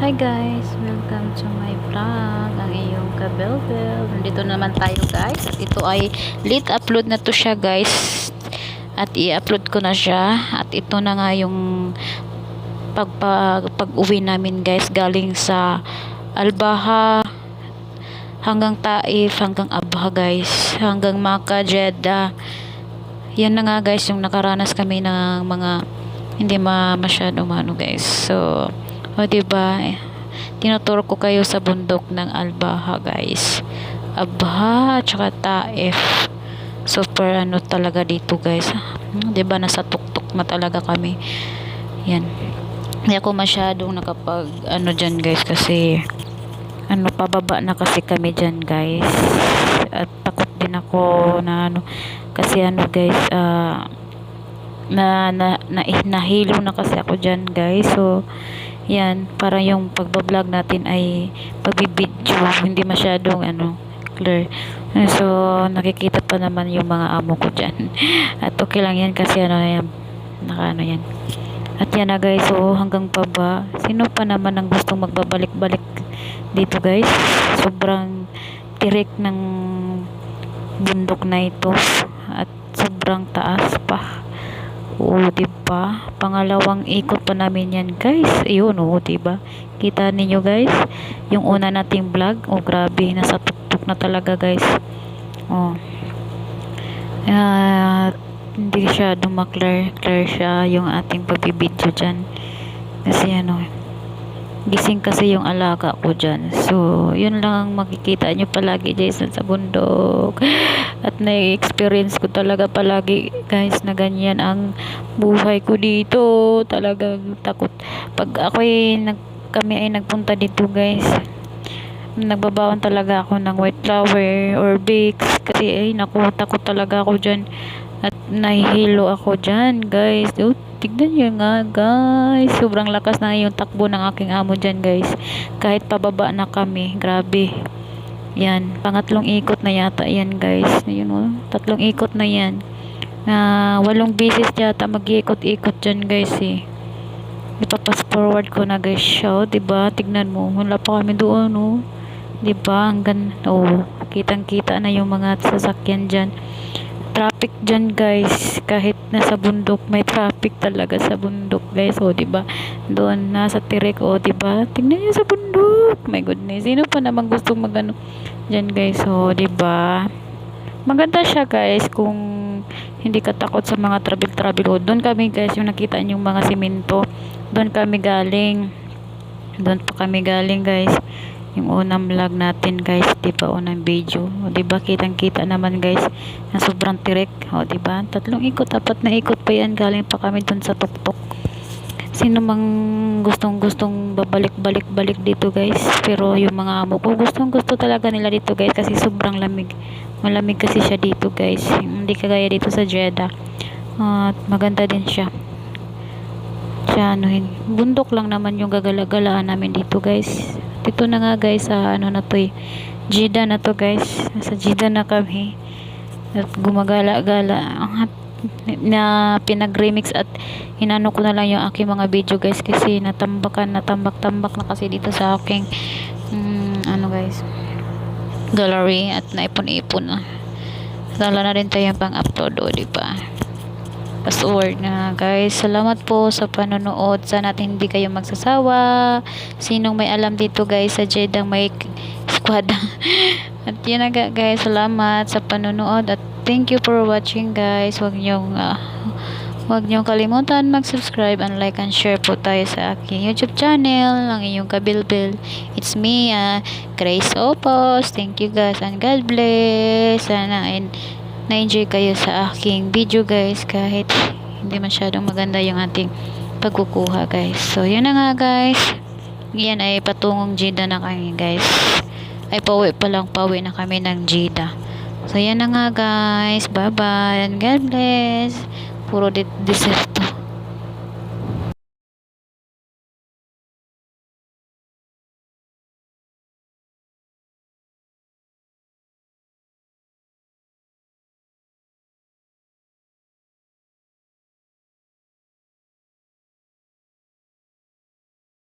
Hi guys! Welcome to my vlog. Ang iyong kabelbel. Nandito naman tayo guys. At ito ay late upload na to siya guys. At i-upload ko na siya. At ito na nga yung pag, pag, pag uwi namin guys. Galing sa Albaha hanggang Taif, hanggang Abha guys. Hanggang Maka, Jeddah. Yan na nga guys yung nakaranas kami ng mga hindi ma masyado ano guys. So, o diba, eh, tinuturo ko kayo sa bundok ng Albaha guys. Abha at saka Taif. Super ano talaga dito guys. Hmm, diba nasa tuktok na talaga kami. Yan. Hindi ako masyadong nakapag ano dyan guys kasi ano pababa na kasi kami dyan guys. At takot din ako na ano kasi ano guys ah na, na, na nahilo na kasi ako dyan guys so yan para yung pagbablog natin ay pagbibidyo hindi masyadong ano clear. So nakikita pa naman yung mga amo ko dyan. At okay lang yan kasi ano yan naka ano yan. At yan na guys so hanggang pa ba? Sino pa naman ang gustong magbabalik-balik dito guys? Sobrang tirik ng bundok na ito at sobrang taas pa Oo, diba? Pangalawang ikot pa namin yan, guys. Ayun, oo, diba? Kita ninyo, guys? Yung una nating vlog. Oh, grabe. Nasa tuktok na talaga, guys. Oh. At, hindi siya dumaklar. Clear siya yung ating pagbibidyo dyan. Kasi, ano, gising kasi yung alaga ko dyan. So, yun lang ang makikita nyo palagi Jason sa bundok. At na-experience ko talaga palagi guys na ganyan ang buhay ko dito. Talagang takot. Pag ako ay nag, kami ay nagpunta dito guys, nagbabawan talaga ako ng white flower or bakes kasi ay naku takot talaga ako dyan nahihilo ako dyan guys. Oh, tignan nyo nga guys. Sobrang lakas na yung takbo ng aking amo dyan guys. Kahit pababa na kami grabe. Yan pangatlong ikot na yata yan guys. Yun oh, tatlong ikot na yan. Uh, walong bisis yata mag-ikot-ikot dyan guys eh. Ipapas forward ko na guys siya oh, diba? Tignan mo wala pa kami doon oh. Diba? Hanggang oh kitang kita na yung mga sasakyan dyan traffic dyan guys. Kahit nasa bundok may traffic talaga sa bundok guys. O diba? Doon nasa tirik o diba? Tingnan nyo sa bundok. My goodness. Sino pa naman gusto magano dyan guys? O diba? Maganda siya guys kung hindi ka takot sa mga travel travel o doon kami guys yung nakita yung mga simento. Doon kami galing. Doon pa kami galing guys yung unang vlog natin guys di ba? Unang video. O di ba? Kitang kita naman guys na sobrang tirik o di ba? Tatlong ikot. Apat na ikot pa yan. Galing pa kami dun sa tuktok. Sino mang gustong gustong babalik balik balik dito guys? Pero yung mga amo ko gustong gusto talaga nila dito guys kasi sobrang lamig. Malamig kasi siya dito guys. Hindi kagaya dito sa Jeddah. At maganda din siya. Siya ano bundok lang naman yung gagala-galaan namin dito guys dito na nga guys sa ano na to eh. Jeddah na to guys. Nasa Jeddah na kami. At gumagala-gala. Na pinag-remix at hinano ko na lang yung aking mga video guys kasi natambakan natambak-tambak na kasi dito sa aking um, ano guys gallery at naipon-ipon na. Lalo na rin tayo pang upload o diba password na. Guys salamat po sa panonood. Sana hindi kayo magsasawa. Sinong may alam dito guys sa Jeddah may squad. At yun na guys salamat sa panonood. At thank you for watching guys. Wag nyong uh, wag nyong kalimutan mag-subscribe and like and share po tayo sa aking YouTube channel ang inyong kabilbil. It's me uh, Grace Opos. Thank you guys and God bless. Sana and na-enjoy kayo sa aking video guys kahit hindi masyadong maganda yung ating pagkukuha guys. So yun na nga guys. Yan ay patungong Jeddah na kami guys. Ay pauwi pa lang pauwi na kami ng Jeddah so yan na nga guys. Bye bye and God bless. Puro deserto